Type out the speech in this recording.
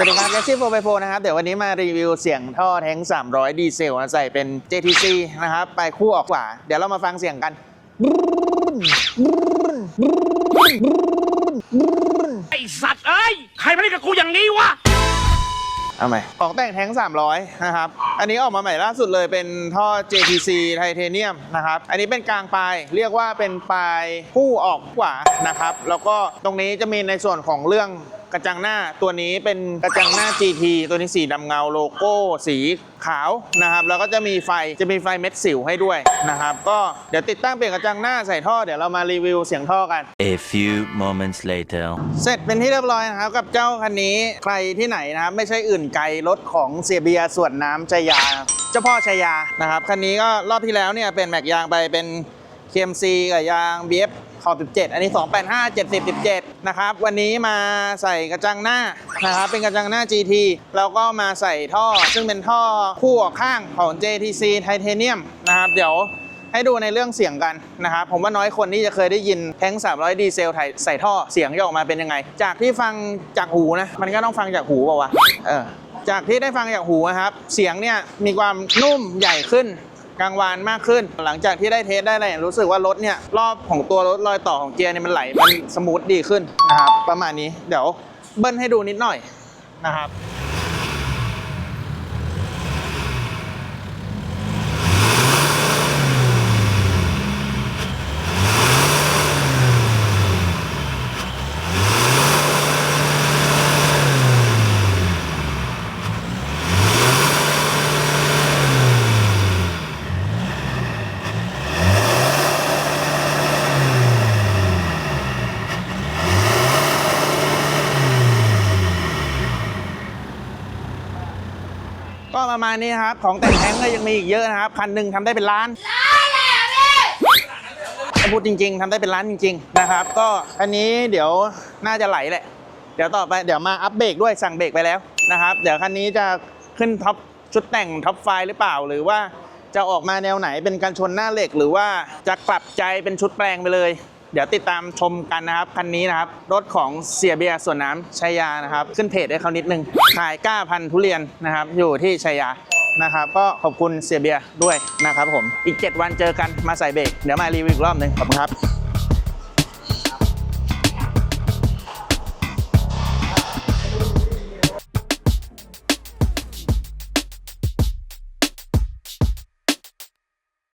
สวัสดีครับแล็กซี่โฟร์ไโฟนะครับ เดี๋ยววันนี้มารีวิวเสียงท่อแท้ง 300 ดีเซลนะใส่เป็น JTC นะครับ ไปคู่ออกขวาเดี๋ยวเรามาฟังเสียงกัน ไอสัตว์เอ้ย ใครมาเล่นกับกูอย่างนี้วะ เอาใหม่ของแต่งแท้ง 300 นะครับ อันนี้ออกมาใหม่ล่าสุดเลยเป็นท่อ JTC ไทเทเนียมนะครับ อันนี้เป็นกลางปลาย เรียกว่าเป็นปลายคู่ออกขวานะครับ แล้วก็ตรงนี้จะมีในส่วนของเรื่อง กระจังหน้าตัวนี้เป็นกระจังหน้า GT ตัวนี้สีดำเงาโลโก้สีขาวนะครับ แล้วก็จะมีไฟจะมีไฟเม็ดสิวให้ด้วยนะครับ ก็เดี๋ยวติดตั้งเปลี่ยนกระจังหน้าใส่ท่อเดี๋ยวเรามารีวิวเสียงท่อกัน A few moments later. เสร็จเป็นที่เรียบร้อยนะครับกับเจ้าคันนี้ใครที่ไหนนะครับไม่ใช่อื่นไกลรถของเสียเบียร์ส่วนน้ำชัยยานะครับเจ้าพ่อชัยยานะครับคันนี้ก็รอบที่แล้วเนี่ยเป็นแม็กยางไปเป็น KMC กับยาง BF ขอบ 17 อันนี้ 285 70 17 นะครับ วันนี้มาใส่กระจังหน้านะครับ เป็นกระจังหน้า GT แล้วก็มาใส่ท่อ ซึ่งเป็นท่อคู่ออกข้างของ JTC Titanium นะครับ เดี๋ยวให้ดูในเรื่องเสียงกันนะครับ ผมว่าน้อยคนที่จะเคยได้ยินแท้ง 300 ดีเซลใส่ท่อเสียงจะออกมาเป็นยังไง จากที่ฟังจากหูนะ มันก็ต้องฟังจากหูเปล่าวะ เออ จากที่ได้ฟังจากหูนะครับ เสียงเนี่ยมีความนุ่มใหญ่ขึ้น กลางวานมากขึ้น หลังจากที่ได้เทสได้อะไรรู้สึกว่ารถเนี่ยรอบของตัวรถรอยต่อของเกียร์เนี่ยมันไหลมันสมูทดีขึ้นนะครับประมาณนี้เดี๋ยวเบิ้ลให้ดูนิดหน่อยนะครับ ประมาณนี้นะครับ ของแต่งแท้งก็ยังมีอีกเยอะนะครับคันหนึ่งทำได้เป็นล้านถ้าพูดจริง ๆทำได้เป็นล้านจริง ๆ นะครับ ก็อันนี้เดี๋ยวน่าจะไหลแหละ เดี๋ยวต่อไปเดี๋ยวมาอัปเบรกด้วยสั่งเบรกไปแล้วนะครับ เดี๋ยวคันนี้จะขึ้นท็อปชุดแต่งท็อปไฟหรือเปล่า หรือว่าจะออกมาแนวไหนเป็นการชนหน้าเหล็ก หรือว่าจะกลับใจเป็นชุดแปลงไปเลย เดี๋ยวติดตามชมกันนะครับ คันนี้นะครับ รถของเสียเบียร์ส่วนน้ำชายานะครับ ขึ้นเพจให้เขานิดนึง ขายก้าพันธุ์ทุเรียนนะครับ อยู่ที่ชายยานะครับ ก็ขอบคุณเสียเบียร์ด้วยนะครับผม อีก 7 วันเจอกันมาใส่เบรกเดี๋ยวมารีวิวอีกรอบหนึ่งขอบคุณครับ